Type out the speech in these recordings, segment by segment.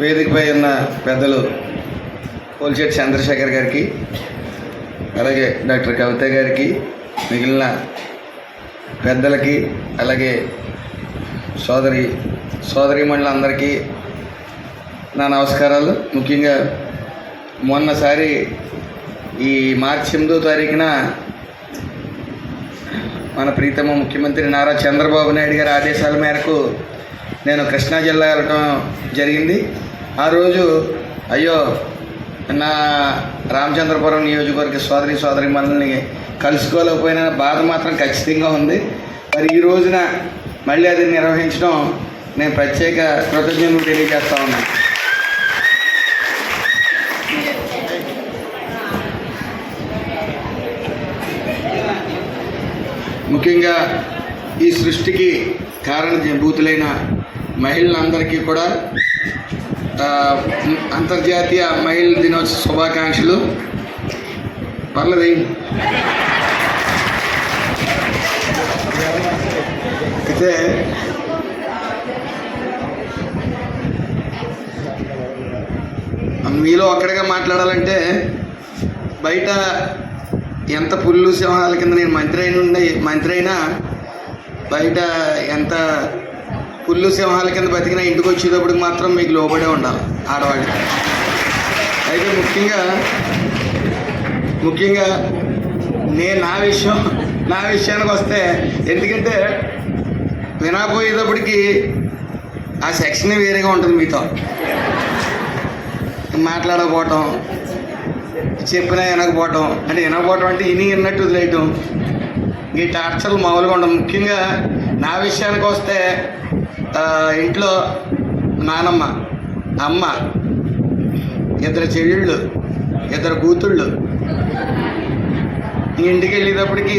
వేదికపై ఉన్న పెద్దలు పోల్చేటి చంద్రశేఖర్ గారికి అలాగే డాక్టర్ కవిత గారికి మిగిలిన పెద్దలకి అలాగే సోదరి సోదరిమణులందరికీ నా నమస్కారాలు. ముఖ్యంగా మొన్నసారి ఈ మార్చి ఎనిమిదో తారీఖున మన ప్రీతమ ముఖ్యమంత్రి నారా చంద్రబాబు నాయుడు గారి ఆదేశాల మేరకు నేను కృష్ణా జిల్లా వెళ్ళటం జరిగింది. ఆ రోజు అయ్యో నా రామచంద్రపురం నియోజకవర్గ సోదరి సోదరి మనల్ని కలుసుకోలేకపోయిన బాధ మాత్రం ఖచ్చితంగా ఉంది. మరి ఈ రోజున మళ్ళీ అది నిర్వహించడం నేను ప్రత్యేక కృతజ్ఞతలు తెలియజేస్తా ఉన్నాను. ముఖ్యంగా ఈ సృష్టికి కారణభూతులైన మహిళలందరికీ కూడా అంతర్జాతీయ మహిళ దినోత్సవ శుభాకాంక్షలు. పర్లేదు. అయితే మీలో ఒక్కడిగా మాట్లాడాలంటే బయట ఎంత పుల్లు సింహాల కింద నేను మంత్రి అయిన మంత్రి అయినా బయట ఎంత పుల్లు సింహాల కింద బతికిన ఇంటికి వచ్చేటప్పుడు మాత్రం మీకు లోబడే ఉండాలి ఆడవాళ్ళకి. అయితే ముఖ్యంగా ముఖ్యంగా నేను నా విషయం నా విషయానికి వస్తే ఎందుకంటే వినకపోయేటప్పటికి ఆ సెక్షన్ వేరేగా ఉంటుంది మీతో. మాట్లాడకపోవటం చెప్పినా వినకపోవటం అంటే వినకపోవటం అంటే ఇని విన్నట్టు వదిలేయటం ఈ టార్చర్లు మామూలుగా ఉండవు. ముఖ్యంగా నా విషయానికి వస్తే ఇంట్లో నానమ్మ అమ్మ ఇద్దరు చెల్లెళ్ళు ఇద్దరు కూతుళ్ళు. ఇంటికి వెళ్ళేటప్పటికి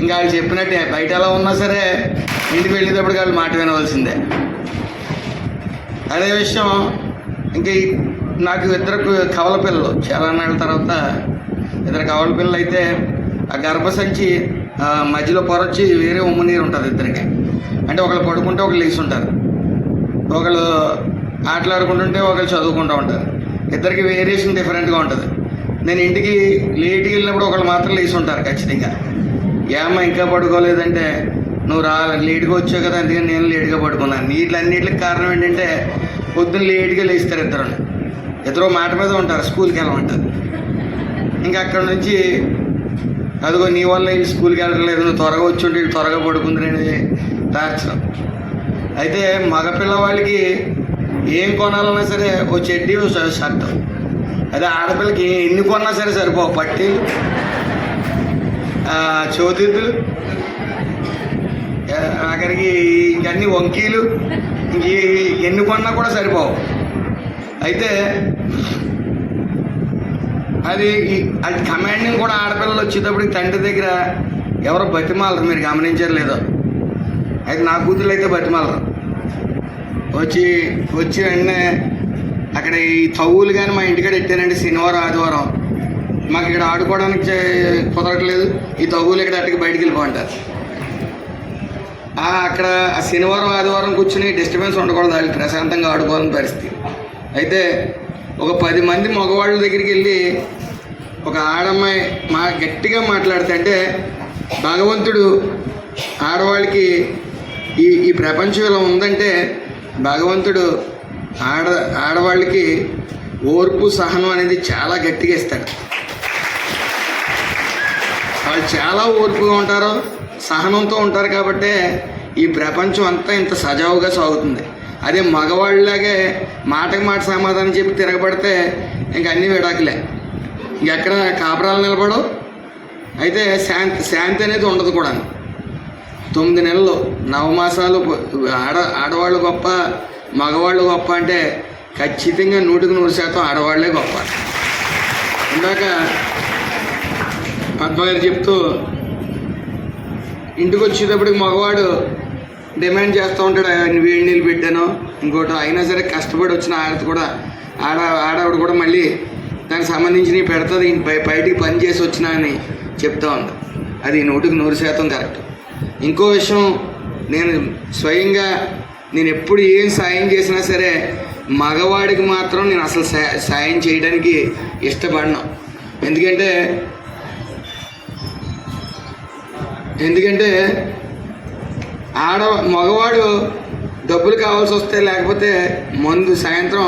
ఇంకా వాళ్ళు చెప్పినట్టే బయట ఎలా ఉన్నా సరే ఇంటికి వెళ్ళేటప్పటికి వాళ్ళు మాట వినవలసిందే. అదే విషయం ఇంకా నాకు ఇద్దరు కవల పిల్లలు చాలా నాళ్ళ తర్వాత ఇద్దరు కవల పిల్లలు అయితే ఆ గర్భసంచి మధ్యలో పొరొచ్చి వేరే ఉమ్మ నీరు ఉంటుంది ఇద్దరికి. అంటే ఒకళ్ళు పడుకుంటే ఒకళ్ళు లేచి ఉంటారు ఒకళ్ళు ఆటలాడుకుంటుంటే ఒకళ్ళు చదువుకుంటూ ఉంటారు. ఇద్దరికి వేరియేషన్ డిఫరెంట్గా ఉంటుంది. నేను ఇంటికి లేట్కి వెళ్ళినప్పుడు ఒకళ్ళు మాత్రం లేచి ఉంటారు ఖచ్చితంగా. ఏమ్మా ఇంకా పడుకోలేదంటే నువ్వు రా లేట్గా వచ్చావు కదా అందుకని నేను లేట్గా పడుకున్నాను. వీటిలన్నిటికి కారణం ఏంటంటే పొద్దున్న లేట్గా లేస్తారు ఇద్దరు ఇద్దరు మాట మీద ఉంటారు స్కూల్కి వెళ్ళమంటారు. ఇంకా అక్కడ నుంచి అదిగో నీ వల్ల ఈ స్కూల్కి వెళ్ళట్లేదు నువ్వు త్వరగా వచ్చి ఉంటే త్వరగా పడుకుంది అనేది టార్చర్ అయితే మగ పిల్లవాళ్ళకి ఏం కొనాలన్నా సరే ఓ చెడ్డీ ఓ షర్ట్ అదే ఆడపిల్లకి ఎన్ని కొన్నా సరే సరిపోవు. పట్టీలు ఆ, చోదిద్దులు ఆ, ఇంకన్నీ వంకీలు ఇంక ఎన్ని కొన్నా కూడా సరిపోవు. అయితే అది అది కమాండింగ్ కూడా ఆడపిల్లలు వచ్చేటప్పటికి తండ్రి దగ్గర ఎవరో బతిమాలరు మీరు గమనించారు లేదో అయితే నా కూతురు అయితే బతిమాలరు. వచ్చి వచ్చి వెంటనే అక్కడ ఈ తవ్వులు కానీ మా ఇంటికాడ ఎట్టానండి శనివారం ఆదివారం. మాకు ఇక్కడ ఆడుకోవడానికి చే- కుదరట్లేదు. ఈ తవ్వులు ఇక్కడ అట్టుకి బయటికి వెళ్ళిపోంటారు అక్కడ ఆ శనివారం ఆదివారం కూర్చుని డిస్టర్బెన్స్ ఉండకూడదు. వాళ్ళు ప్రశాంతంగా ఆడుకోవాలని పరిస్థితి. అయితే ఒక పది మంది మగవాళ్ళ దగ్గరికి వెళ్ళి ఒక ఆడమ్మాయి మా గట్టిగా మాట్లాడితే అంటే భగవంతుడు ఆడవాళ్ళకి ఈ ఈ ప్రపంచం ఇలా ఉందంటే భగవంతుడు ఆడ ఆడవాళ్ళకి ఓర్పు సహనం అనేది చాలా గట్టిగా ఇస్తాడు. వాళ్ళు చాలా ఓర్పుగా ఉంటారు సహనంతో ఉంటారు కాబట్టే ఈ ప్రపంచం అంతా ఇంత సజావుగా సాగుతుంది. అదే మగవాళ్ళలాగే మాటకి మాట సమాధానం చెప్పి తిరగబడితే ఇంక అన్ని విడాకులే. ఇంకెక్కడ కాపురాలు నిలబడవు. అయితే శాంతి శాంతి అనేది ఉండదు కూడా తొమ్మిది నెలలు నవమాసాలు ఆడ ఆడవాళ్ళు గొప్ప మగవాళ్ళు గొప్ప అంటే ఖచ్చితంగా నూటికి నూరు శాతం ఆడవాళ్ళే గొప్ప. ఇందాక పద్మగారు చెప్తూ ఇంటికి వచ్చేటప్పటికి మగవాడు డిమాండ్ చేస్తూ ఉంటాడు నేను వేడి నీళ్ళు పెట్టాను. ఇంకోటి అయినా సరే కష్టపడి వచ్చిన ఆడది కూడా ఆడ ఆడవిడ కూడా మళ్ళీ దానికి సంబంధించినవి పెడుతుంది ఇంక బయటికి పని చేసి వచ్చినా అని చెప్తా ఉంది. అది నూటికి నూరు శాతం కరెక్ట్. ఇంకో విషయం నేను స్వయంగా నేను ఎప్పుడు ఏం సాయం చేసినా సరే మగవాడికి మాత్రం నేను అసలు సాయం చేయడానికి ఇష్టపడను. ఎందుకంటే ఎందుకంటే ఆడ మగవాడు డబ్బులు కావాల్సి వస్తే లేకపోతే మందు సాయంత్రం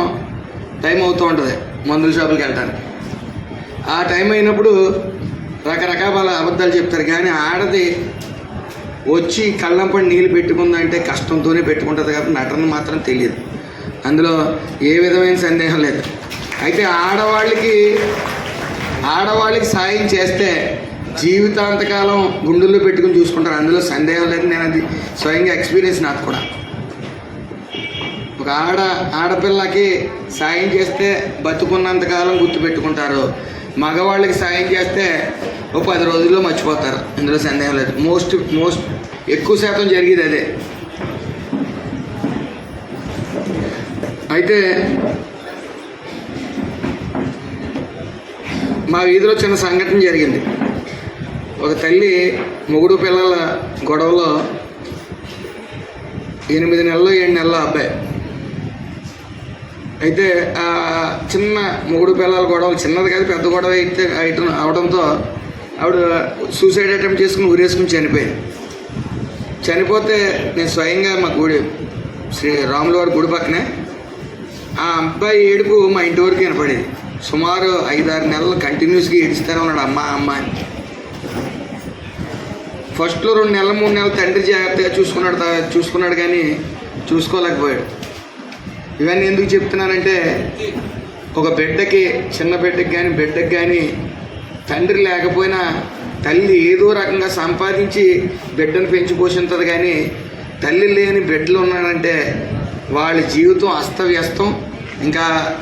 టైం అవుతూ ఉంటుంది మందుల షాపులకి వెళ్ళడానికి ఆ టైం అయినప్పుడు రకరకాల అబద్ధాలు చెప్తారు కానీ ఆడది వచ్చి కళ్ళంపడి నీళ్ళు పెట్టుకుందంటే కష్టంతోనే పెట్టుకుంటుంది కాబట్టి నటన మాత్రం తెలియదు. అందులో ఏ విధమైన సందేహం లేదు. అయితే ఆడవాళ్ళకి ఆడవాళ్ళకి సాయం చేస్తే జీవితాంతకాలం గుండెల్లో పెట్టుకుని చూసుకుంటారు. అందులో సందేహం లేదు. నేను అది స్వయంగా ఎక్స్పీరియన్స్ నాకు కూడా. ఒక ఆడ ఆడపిల్లకి సాయం చేస్తే బతుకున్నంతకాలం గుర్తుపెట్టుకుంటారు. మగవాళ్ళకి సాయం చేస్తే ఓ పది రోజుల్లో మర్చిపోతారు. ఇందులో సందేహం లేదు. మోస్ట్ మోస్ట్ ఎక్కువ శాతం జరిగేది అదే. అయితే మా వీధిలో చిన్న సంఘటన జరిగింది. ఒక తల్లి మొగుడు పిల్లల గొడవలో ఎనిమిది నెలలు ఏడు నెలల అబ్బాయి. అయితే ఆ చిన్న మొగుడు పిల్లల గొడవలు చిన్నది కాదు పెద్ద గొడవ అయితే అయిట అవడంతో ఆవిడ సూసైడ్ అటెంప్ట్ చేసుకుని ఊరేసుకుని చనిపోయింది. చనిపోతే నేను స్వయంగా మా గుడి శ్రీ రాముల వారి గుడి పక్కనే ఆ అబ్బాయి ఏడుపు మా ఇంటి వరకు వినపడేది. సుమారు ఐదారు నెలలు కంటిన్యూస్గా ఏడుస్తూనే ఉన్నాడు అమ్మ అమ్మ అని. ఫస్ట్లో రెండు నెలలు మూడు నెలలు తండ్రి జాగ్రత్తగా చూసుకున్నాడు చూసుకున్నాడు కానీ చూసుకోలేకపోయాడు. ఇవన్నీ ఎందుకు చెప్తున్నానంటే ఒక బిడ్డకి చిన్న బిడ్డకి కానీ బిడ్డకి కానీ తండ్రి లేకపోయినా తల్లి ఏదో రకంగా సంపాదించి బిడ్డను పెంచి కానీ తల్లి లేని బిడ్డలు ఉన్నాడంటే వాళ్ళ జీవితం అస్తవ్యస్తం. ఇంకా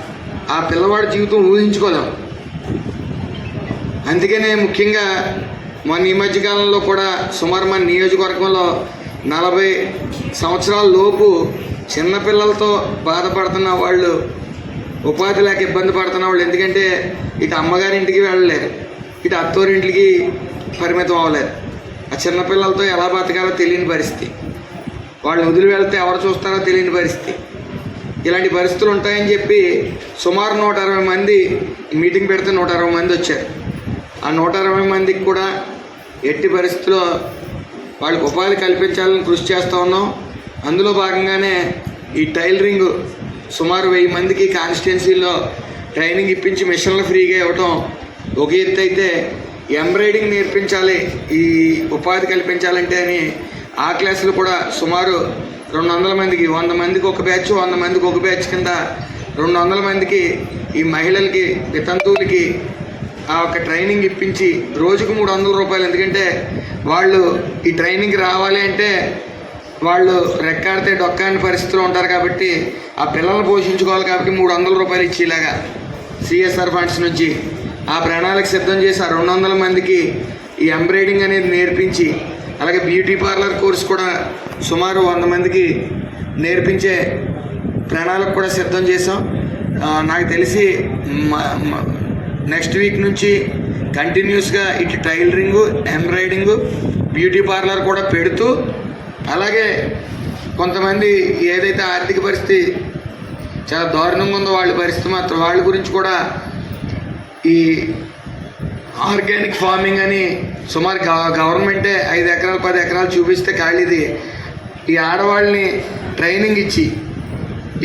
ఆ పిల్లవాడి జీవితం ఊహించుకోలేం. అందుకనే ముఖ్యంగా మన ఈ మధ్యకాలంలో కూడా సుమారు మన నియోజకవర్గంలో నలభై సంవత్సరాల లోపు చిన్నపిల్లలతో బాధపడుతున్న వాళ్ళు ఉపాధి లేక ఇబ్బంది పడుతున్న వాళ్ళు. ఎందుకంటే ఇటు అమ్మగారింటికి వెళ్ళలేరు ఇటు అత్తోరింటికి పరిమితం అవ్వలేదు. ఆ చిన్నపిల్లలతో ఎలా బతకాలో తెలియని పరిస్థితి. వాళ్ళని వదిలి వెళ్తే ఎవరు చూస్తారో తెలియని పరిస్థితి. ఇలాంటి పరిస్థితులు ఉంటాయని చెప్పి సుమారు నూట అరవై మంది మీటింగ్ పెడితే నూట అరవై మంది వచ్చారు. ఆ నూట అరవై మందికి కూడా ఎట్టి పరిస్థితుల్లో వాళ్ళకి ఉపాధి కల్పించాలని కృషి చేస్తూ ఉన్నాం. అందులో భాగంగానే ఈ టైలరింగ్ సుమారు వెయ్యి మందికి కాన్స్టిట్యున్సీలో ట్రైనింగ్ ఇప్పించి మిషన్లు ఫ్రీగా ఇవ్వటం ఒక ఎత్తు అయితే ఎంబ్రాయిడింగ్ నేర్పించాలి ఈ ఉపాధి కల్పించాలంటే అని ఆ క్లాసులు కూడా సుమారు రెండు వందల మందికి వంద మందికి ఒక బ్యాచ్ వంద మందికి ఒక బ్యాచ్ కింద రెండు వందల మందికి ఈ మహిళలకి వితంతువులకి ఆ ఒక ట్రైనింగ్ ఇప్పించి రోజుకు మూడు వందల రూపాయలు. ఎందుకంటే వాళ్ళు ఈ ట్రైనింగ్కి రావాలి అంటే వాళ్ళు రెక్కాడితే డొక్కాని పరిస్థితిలో ఉంటారు కాబట్టి ఆ పిల్లల్ని పోషించుకోవాలి కాబట్టి మూడు వందల రూపాయలు ఇచ్చేలాగా సిఎస్ఆర్ ఫండ్స్ నుంచి ఆ ప్రణాళిక సిద్ధం చేసి ఆ రెండు వందల మందికి ఈ ఎంబ్రాయిడింగ్ అనేది నేర్పించి అలాగే బ్యూటీ పార్లర్ కోర్స్ కూడా సుమారు వంద మందికి నేర్పించే ప్రణాళిక కూడా సిద్ధం చేసాం నాకు తెలిసి నెక్స్ట్ వీక్ నుంచి కంటిన్యూస్గా ఇటు టైలరింగు ఎంబ్రాయిడింగు బ్యూటీ పార్లర్ కూడా పెడుతూ అలాగే కొంతమంది ఏదైతే ఆర్థిక పరిస్థితి చాలా దారుణంగా ఉందో వాళ్ళ పరిస్థితి మాత్రం వాళ్ళ గురించి కూడా ఈ ఆర్గానిక్ ఫార్మింగ్ అని సుమారు గవర్నమెంటే ఐదు ఎకరాలు పది ఎకరాలు చూపిస్తే ఖాళీది. ఈ ఆడవాళ్ళని ట్రైనింగ్ ఇచ్చి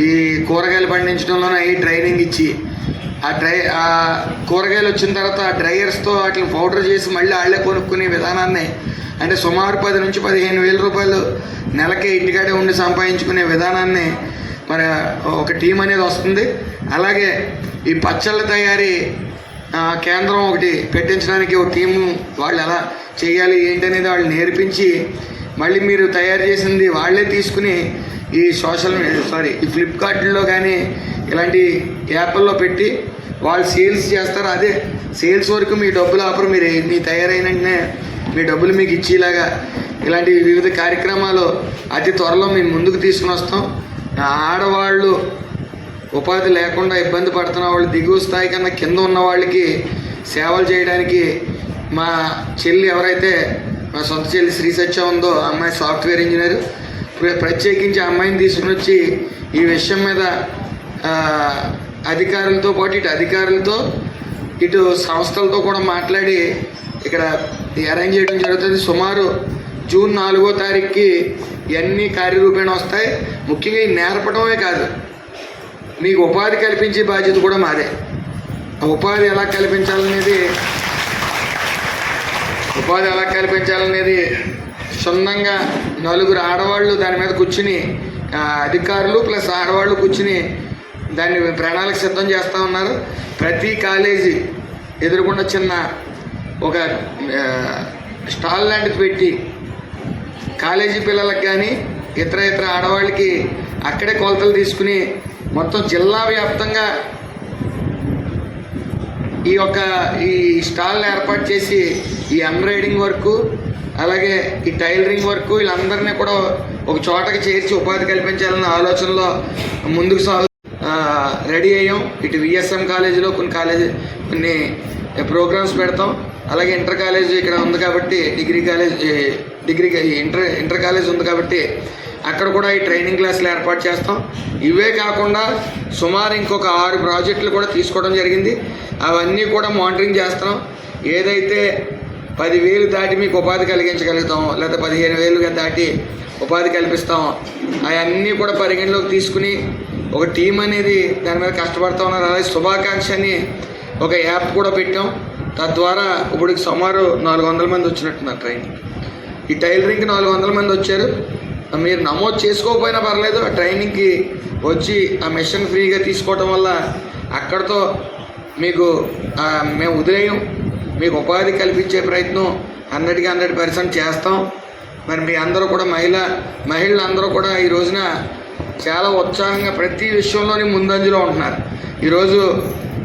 ఈ కూరగాయలు పండించడంలోనే ఈ ట్రైనింగ్ ఇచ్చి ఆ డ్రై ఆ కూరగాయలు వచ్చిన తర్వాత ఆ డ్రైయర్స్తో వాటిని పౌడర్ చేసి మళ్ళీ వాళ్ళే కొనుక్కునే విధానాన్ని అంటే సుమారు పది నుంచి పదిహేను వేల రూపాయలు నెలకే ఇంటికాడే ఉండి సంపాదించుకునే విధానాన్ని మరి ఒక టీం అనేది వస్తుంది. అలాగే ఈ పచ్చళ్ళ తయారీ కేంద్రం ఒకటి పెట్టించడానికి ఒక టీము వాళ్ళు ఎలా చేయాలి ఏంటనేది వాళ్ళు నేర్పించి మళ్ళీ మీరు తయారు చేసింది వాళ్ళే తీసుకుని ఈ సోషల్ సారీ ఈ ఫ్లిప్కార్ట్లో కానీ ఇలాంటి యాప్ల్లో పెట్టి వాళ్ళు సేల్స్ చేస్తారు. అదే సేల్స్ వరకు మీ డబ్బులు ఆఫర్ మీరు మీ తయారైన వెంటనే మీ డబ్బులు మీకు ఇచ్చేలాగా ఇలాంటి వివిధ కార్యక్రమాలు అతి త్వరలో మేము ముందుకు తీసుకుని వస్తాం. ఆడవాళ్ళు ఉపాధి లేకుండా ఇబ్బంది పడుతున్న వాళ్ళు దిగువ స్థాయి కన్నా కింద ఉన్న వాళ్ళకి సేవలు చేయడానికి మా చెల్లి ఎవరైతే మా సొంత చెల్లి శ్రీ సత్య ఉందో అమ్మాయి సాఫ్ట్వేర్ ఇంజనీర్ ప్రత్యేకించి అమ్మాయిని తీసుకుని వచ్చి ఈ విషయం మీద అధికారులతో పాటు ఇటు అధికారులతో ఇటు సంస్థలతో కూడా మాట్లాడి ఇక్కడ అరేంజ్ చేయడం జరుగుతుంది. సుమారు జూన్ నాలుగో తారీఖుకి ఇవన్నీ కార్యరూపేణ వస్తాయి? ముఖ్యంగా ఈ నేర్పడమే కాదు. మీకు ఉపాధి కల్పించే బాధ్యత కూడా మాదే. ఆ ఉపాధి ఎలా కల్పించాలనేది ఉపాధి ఎలా కల్పించాలనేది క్షుణ్ణంగా నలుగురు ఆడవాళ్ళు దాని మీద కూర్చుని అధికారులు ప్లస్ ఆడవాళ్ళు కూర్చుని దాన్ని ప్రణాళిక సిద్ధం చేస్తూ ఉన్నారు. ప్రతి కాలేజీ ఎదురుకుండా చిన్న ఒక స్టాల్ లాంటిది పెట్టి కాలేజీ పిల్లలకు కానీ ఇతర ఇతర ఆడవాళ్ళకి అక్కడే కొలతలు తీసుకుని మొత్తం జిల్లా వ్యాప్తంగా ఈ యొక్క ఈ స్టాల్ని ఏర్పాటు చేసి ఈ ఎంబ్రాయిడింగ్ వర్క్ అలాగే ఈ టైలరింగ్ వర్క్ వీళ్ళందరినీ కూడా ఒక చోటకి చేర్చి ఉపాధి కల్పించాలన్న ఆలోచనలో ముందుకు సాగు రెడీ అయ్యాం. ఇటు విఎస్ఎం కాలేజీలో కొన్ని కాలేజీ కొన్ని ప్రోగ్రామ్స్ పెడతాం. అలాగే ఇంటర్ కాలేజ్ ఇక్కడ ఉంది కాబట్టి degree college degree inter inter college ఉంది కాబట్టి అక్కడ కూడా ఈ ట్రైనింగ్ క్లాసులు ఏర్పాటు చేస్తాం. ఇవే కాకుండా సుమారు ఇంకొక ఆరు ప్రాజెక్టులు కూడా తీసుకోవడం జరిగింది. అవన్నీ కూడా మానిటరింగ్ చేస్తున్నాం. ఏదైతే పదివేలు దాటి మీకు ఉపాధి కలిగించగలుగుతాం లేదా పదిహేను వేలుగా దాటి ఉపాధి కల్పిస్తాం అవన్నీ కూడా పరిగణలోకి తీసుకుని ఒక టీం అనేది దాని మీద కష్టపడుతూ ఉన్నారు. అలాగే శుభాకాంక్ష అని ఒక యాప్ కూడా పెట్టాం. తద్వారా ఇప్పుడు సుమారు నాలుగు వందల మంది వచ్చినట్టున్నారు ట్రైనింగ్. ఈ టైలరింగ్కి నాలుగు వందల మంది వచ్చారు. మీరు నమోదు చేసుకోకపోయినా పర్లేదు ఆ ట్రైనింగ్కి వచ్చి ఆ మిషన్ ఫ్రీగా తీసుకోవటం వల్ల అక్కడతో మీకు మేము ఉదయం మీకు ఉపాధి కల్పించే ప్రయత్నం హండ్రెడ్కి హండ్రెడ్ పర్సెంట్ చేస్తాం. మరి మీ అందరూ కూడా మహిళ మహిళలు అందరూ కూడా ఈ రోజున చాలా ఉత్సాహంగా ప్రతి విషయంలోని ముందంజలో ఉంటున్నారు. ఈరోజు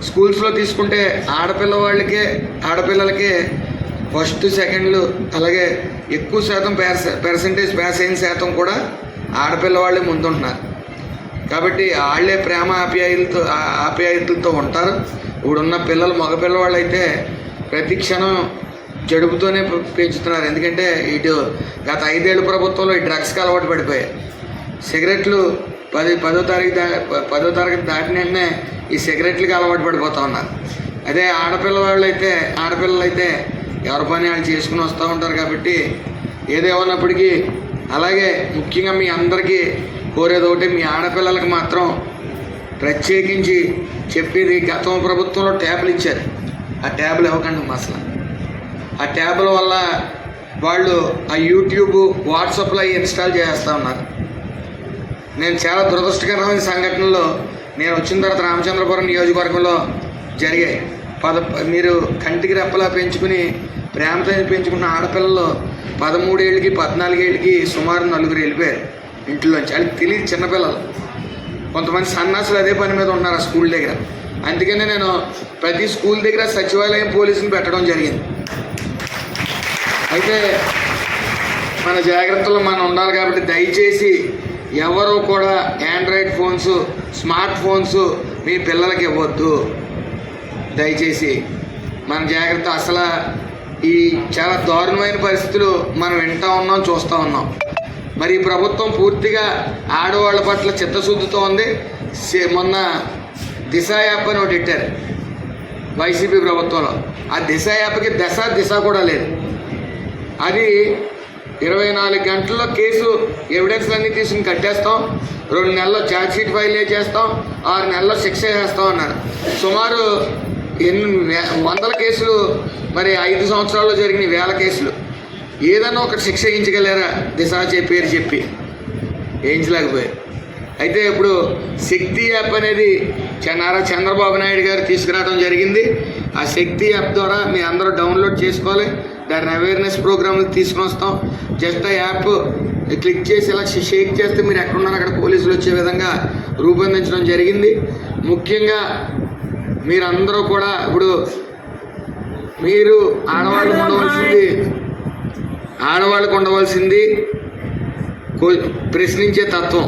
స్కూల్స్లో తీసుకుంటే ఆడపిల్ల వాళ్ళకే ఆడపిల్లలకే ఫస్ట్ సెకండ్లు అలాగే ఎక్కువ శాతం పేర్స పర్సంటేజ్ పాస్ అయిన శాతం కూడా ఆడపిల్ల వాళ్ళే ముందుంటున్నారు. కాబట్టి వాళ్ళే ప్రేమ ఆప్యాయులతో ఆ- ఆప్యాయతలతో ఉంటారు. ఇప్పుడున్న పిల్లలు మగపిల్లవాళ్ళు అయితే ప్రతి క్షణం జడుపుతోనే పెంచుతున్నారు. ఎందుకంటే ఇటు గత ఐదేళ్ళు ప్రభుత్వంలో ఈ డ్రగ్స్కి అలవాటు పడిపోయాయి. సిగరెట్లు పది పదో తారీఖు దా పదో తారీఖు దాటిన వెంటనే ఈ సిగరెట్లకి అలవాటు పడిపోతూ ఉన్నారు. అదే ఆడపిల్ల వాళ్ళు అయితే ఆడపిల్లలు అయితే ఎవరి పని వాళ్ళు చేసుకుని వస్తూ ఉంటారు కాబట్టి ఏదేమన్నప్పటికీ అలాగే ముఖ్యంగా మీ అందరికీ కోరేది ఒకటి మీ ఆడపిల్లలకు మాత్రం ప్రత్యేకించి చెప్పేది గతం ప్రభుత్వంలో ట్యాబ్లు ఇచ్చారు. ఆ ట్యాబ్లు ఇవ్వకండి అసలు. ఆ ట్యాబ్ల వల్ల వాళ్ళు ఆ యూట్యూబ్ వాట్సాప్లో అవి ఇన్స్టాల్ చేస్తూ ఉన్నారు. నేను చాలా దురదృష్టకరమైన సంఘటనలో నేను వచ్చిన తర్వాత రామచంద్రపురం నియోజకవర్గంలో జరిగాయి. పద మీరు కంటికి రెప్పలా పెంచుకుని ప్రేమతో పెంచుకున్న ఆడపిల్లలు పదమూడేళ్ళకి పద్నాలుగేళ్ళకి సుమారు నలుగురు వెళ్ళిపోయారు ఇంట్లోంచి. వాళ్ళకి తెలియదు చిన్నపిల్లలు. కొంతమంది సన్నాసులు అదే పని మీద ఉన్నారు ఆ స్కూల్ దగ్గర. అందుకనే నేను ప్రతి స్కూల్ దగ్గర సచివాలయం పోలీసుని పెట్టడం జరిగింది. అయితే మన జాగ్రత్తలో మనం ఉండాలి కాబట్టి దయచేసి ఎవరు కూడా ఆండ్రాయిడ్ ఫోన్స్ స్మార్ట్ ఫోన్స్ మీ పిల్లలకి ఇవ్వద్దు. దయచేసి మన జాగ్రత్త. అసలు ఈ చాలా దారుణమైన పరిస్థితులు మనం వింటూ ఉన్నాం చూస్తూ ఉన్నాం. మరి ఈ ప్రభుత్వం పూర్తిగా ఆడవాళ్ళ పట్ల చిత్తశుద్ధితో ఉంది. మొన్న దిశ యాప్ అని ఒకటి పెట్టారు వైసీపీ ప్రభుత్వంలో. ఆ దిశ యాప్కి దశ దిశ కూడా లేదు. అది ఇరవై నాలుగు గంటల్లో కేసు ఎవిడెన్స్ అన్నీ తీసుకుని కట్టేస్తాం. రెండు నెలల్లో ఛార్జ్ షీట్ ఫైల్ చేస్తాం ఆరు నెలల్లో శిక్ష చేస్తాం అన్నారు. సుమారు ఎన్ని వందల కేసులు మరి ఐదు సంవత్సరాల్లో జరిగిన వేల కేసులు. ఏదన్నా ఒకటి శిక్ష వేయించగలరా? దిశ పేరు చెప్పి. వేయించలేకపోయారు. అయితే ఇప్పుడు శక్తి యాప్ అనేది చ- నారా చంద్రబాబు నాయుడు గారు తీసుకురావడం జరిగింది. ఆ శక్తి యాప్ ద్వారా మీ అందరూ డౌన్లోడ్ చేసుకోవాలి. దాని అవేర్నెస్ ప్రోగ్రామ్ తీసుకుని వస్తాం. జస్ట్ ఆ యాప్ క్లిక్ చేసి ఇలా షేక్ చేస్తే మీరు ఎక్కడున్నారో? అక్కడ పోలీసులు వచ్చే విధంగా రూపొందించడం జరిగింది. ముఖ్యంగా మీరందరూ కూడా ఇప్పుడు మీరు ఆడవాళ్ళు ఉండవలసింది ఆడవాళ్ళకు ఉండవలసింది ప్రశ్నించే తత్వం.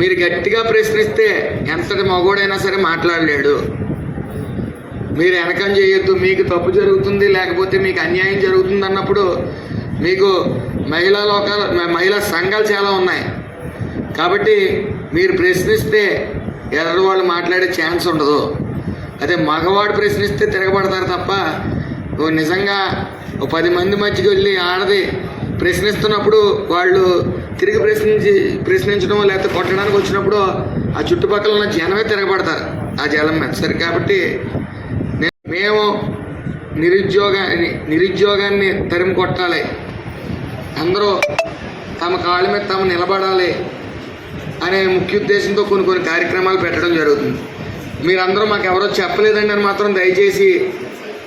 మీరు గట్టిగా ప్రశ్నిస్తే ఎంతటి మగోడైనా సరే మాట్లాడలేడు. మీరు వెనకం చేయొద్దు మీకు తప్పు జరుగుతుంది లేకపోతే మీకు అన్యాయం జరుగుతుంది అన్నప్పుడు మీకు మహిళా లోకాల మహిళా సంఘాలు చాలా ఉన్నాయి. కాబట్టి మీరు ప్రశ్నిస్తే ఎర్ర వాళ్ళు మాట్లాడే ఛాన్స్ ఉండదు. అదే మగవాడు ప్రశ్నిస్తే తిరగబడతారు తప్ప ఓ నిజంగా ఓ పది మంది మధ్యకి వెళ్ళి ఆడది ప్రశ్నిస్తున్నప్పుడు వాళ్ళు తిరిగి ప్రశ్నించి ప్రశ్నించడం లేకపోతే కొట్టడానికి వచ్చినప్పుడు ఆ చుట్టుపక్కల ఉన్న జనమే తిరగబడతారు ఆ జలం మీద. సరే కాబట్టి మేము నిరుద్యోగాన్ని నిరుద్యోగాన్ని తరిమి కొట్టాలి. అందరూ తమ కాళ్ళ మీద తాము నిలబడాలి అనే ముఖ్య ఉద్దేశంతో కొన్ని కొన్ని కార్యక్రమాలు పెట్టడం జరుగుతుంది. మీరందరూ మాకు ఎవరో చెప్పలేదండి అని మాత్రం దయచేసి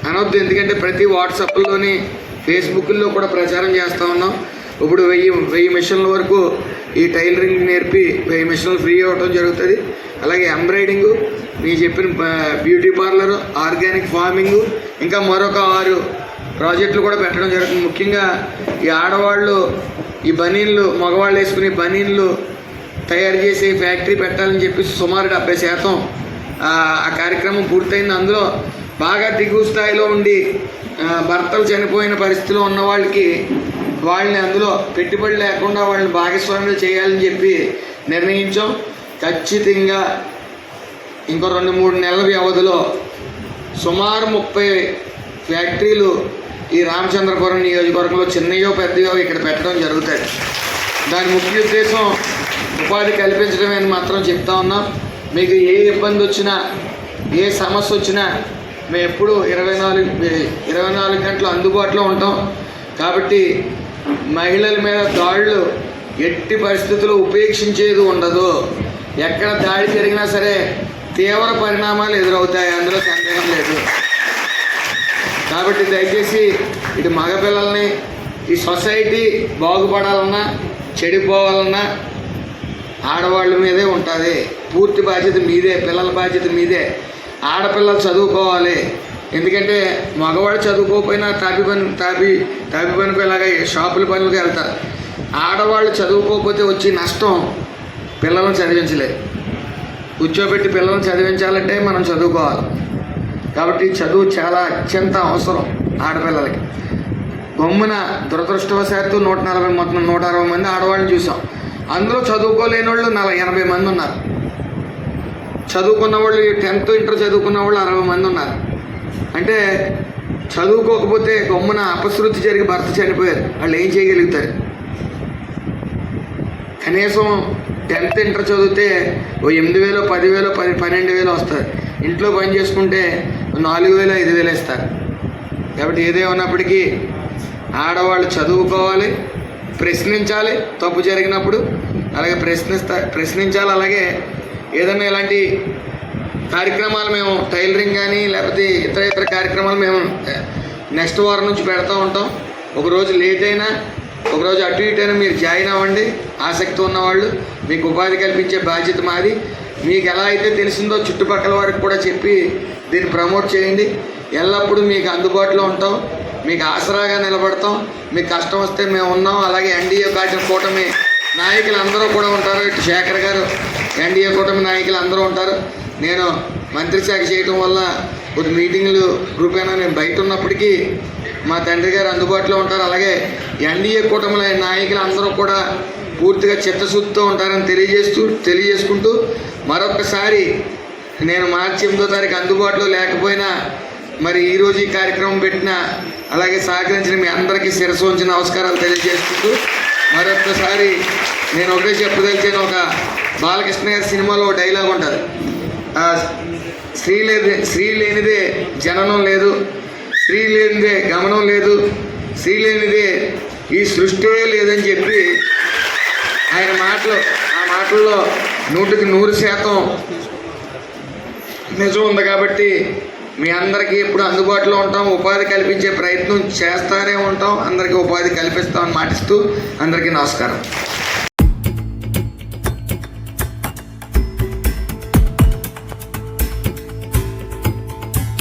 అనవద్దు ఎందుకంటే ప్రతి వాట్సాప్లోని ఫేస్బుక్లో కూడా ప్రచారం చేస్తూ ఉన్నాం. ఇప్పుడు వెయ్యి వెయ్యి మిషన్ల వరకు ఈ టైలరింగ్ నేర్పి వెయ్యి మిషన్లు ఫ్రీ అవ్వటం జరుగుతుంది. అలాగే ఎంబ్రాయిడింగు మీ చెప్పిన బ్యూటీ పార్లర్ ఆర్గానిక్ ఫార్మింగ్ ఇంకా మరొక ఆరు ప్రాజెక్టులు కూడా పెట్టడం జరుగుతుంది. ముఖ్యంగా ఈ ఆడవాళ్ళు ఈ బనీన్లు మగవాళ్ళు వేసుకునే బనీన్లు తయారు చేసే ఫ్యాక్టరీ పెట్టాలని చెప్పి సుమారు డెబ్బై శాతం ఆ కార్యక్రమం పూర్తయింది. అందులో బాగా దిగువ స్థాయిలో ఉండి భర్తలు చనిపోయిన పరిస్థితిలో ఉన్న వాళ్ళకి వాళ్ళని అందులో పెట్టుబడి లేకుండా వాళ్ళని భాగస్వామ్యం చేయాలని చెప్పి నిర్ణయించాం. ఖచ్చితంగా ఇంకో రెండు మూడు నెలల వ్యవధిలో సుమారు ముప్పై ఫ్యాక్టరీలు ఈ రామచంద్రపురం నియోజకవర్గంలో చిన్నయో పెద్దయో ఇక్కడ పెట్టడం జరుగుతుంది దాని ముఖ్య ఉద్దేశం ఉపాధి కల్పించడమే అని మాత్రం చెప్తా ఉన్నాం. మీకు ఏ ఇబ్బంది వచ్చినా ఏ సమస్య వచ్చినా మేము ఎప్పుడు ఇరవై నాలుగు ఇరవై నాలుగు గంటలు అందుబాటులో ఉంటాం. కాబట్టి మహిళల మీద దాడులు ఎట్టి పరిస్థితుల్లో ఉపేక్షించేది ఉండదు. ఎక్కడ దాడి జరిగినా సరే తీవ్ర పరిణామాలు ఎదురవుతాయి. అందులో సందేహం లేదు. కాబట్టి దయచేసి ఇటు మగపిల్లల్ని ఈ సొసైటీ బాగుపడాలన్నా చెడిపోవాలన్నా ఆడవాళ్ళ మీదే ఉంటుంది. పూర్తి బాధ్యత మీదే పిల్లల బాధ్యత మీదే. ఆడపిల్లలు చదువుకోవాలి. ఎందుకంటే మగవాడు చదువుకోకపోయినా తాపి పని తాపి తాపి పనికి ఇలాగ షాపుల పనులకు వెళ్తారు ఆడవాళ్ళు చదువుకోకపోతే వచ్చే నష్టం పిల్లలను చదివించలేదు కూర్చోబెట్టి పిల్లల్ని చదివించాలంటే మనం చదువుకోవాలి. కాబట్టి చదువు చాలా అత్యంత అవసరం ఆడపిల్లలకి. గమ్మున దురదృష్టవశాత్తు నూట నలభై మొత్తం నూట అరవై మంది ఆడవాళ్ళని చూసాం. అందులో చదువుకోలేని వాళ్ళు నలభై ఎనభై మంది ఉన్నారు. చదువుకున్న వాళ్ళు టెన్త్ ఇంటర్ చదువుకున్న వాళ్ళు అరవై మంది ఉన్నారు. అంటే చదువుకోకపోతే గమ్మున అపశృతి జరిగి భర్త చనిపోయారు. వాళ్ళు ఏం చేయగలుగుతారు? కనీసం టెన్త్ ఇంటర్ చదివితే ఓ ఎనిమిది వేలు పదివేలు పది పన్నెండు వేలు వస్తుంది ఇంట్లో పని చేసుకుంటే నాలుగు వేలు ఐదు వేలు ఇస్తారు. కాబట్టి ఏదేమన్నప్పటికీ ఆడవాళ్ళు చదువుకోవాలి ప్రశ్నించాలి తప్పు జరిగినప్పుడు అలాగే ప్రశ్నిస్తా ప్రశ్నించాలి. అలాగే ఏదైనా ఇలాంటి కార్యక్రమాలు మేము టైలరింగ్ కానీ లేకపోతే ఇతర ఇతర కార్యక్రమాలు మేము నెక్స్ట్ వారం నుంచి పెడతా ఉంటాం. ఒకరోజు లేట్ అయినా ఒకరోజు అటు ఇటు అయినా మీరు జాయిన్ అవ్వండి. ఆసక్తి ఉన్నవాళ్ళు మీకు ఉపాధి కల్పించే బాధ్యత మాది. మీకు ఎలా అయితే తెలిసిందో చుట్టుపక్కల వారికి కూడా చెప్పి దీన్ని ప్రమోట్ చేయండి. ఎల్లప్పుడూ మీకు అందుబాటులో ఉంటాం. మీకు ఆసరాగా నిలబడతాం. మీకు కష్టం వస్తే మేము ఉన్నాం. అలాగే ఎన్డీఏ పార్టీ కూటమి నాయకులు అందరూ కూడా ఉంటారు. ఇటు శేఖర్ గారు ఎన్డీఏ కూటమి నాయకులు అందరూ ఉంటారు. నేను మంత్రి శాఖ చేయటం వల్ల కొద్ది మీటింగ్లు రూపేణా నేను బయట ఉన్నప్పటికీ మా తండ్రి గారు అందుబాటులో ఉంటారు. అలాగే ఎన్డీఏ కూటమిలో నాయకులు అందరూ కూడా పూర్తిగా చిత్తశుద్ధితో ఉంటారని తెలియజేస్తూ తెలియజేసుకుంటూ మరొకసారి నేను మార్చి ఎనిమిదో తారీఖు అందుబాటులో లేకపోయినా మరి ఈరోజు ఈ కార్యక్రమం పెట్టిన అలాగే సహకరించిన మీ అందరికీ శిరస్సు ఉంచి నమస్కారాలు తెలియజేసుకుంటూ మరొకసారి నేను ఒకటే చెప్పదలిచిన ఒక బాలకృష్ణ గారి సినిమాలో ఒక డైలాగ్ ఉంటుంది స్త్రీ లేదే స్త్రీ లేనిదే జననం లేదు స్త్రీ లేనిదే గమనం లేదు స్త్రీ లేనిదే ఈ సృష్టి లేదని చెప్పి ఆయన మాటలు ఆ మాటల్లో నూటికి నూరు శాతం నిజం ఉంది కాబట్టి మీ అందరికీ ఎప్పుడు అందుబాటులో ఉంటాం ఉపాధి కల్పించే ప్రయత్నం చేస్తానే ఉంటాం అందరికీ ఉపాధి కల్పిస్తామని మాటిస్తూ అందరికీ నమస్కారం.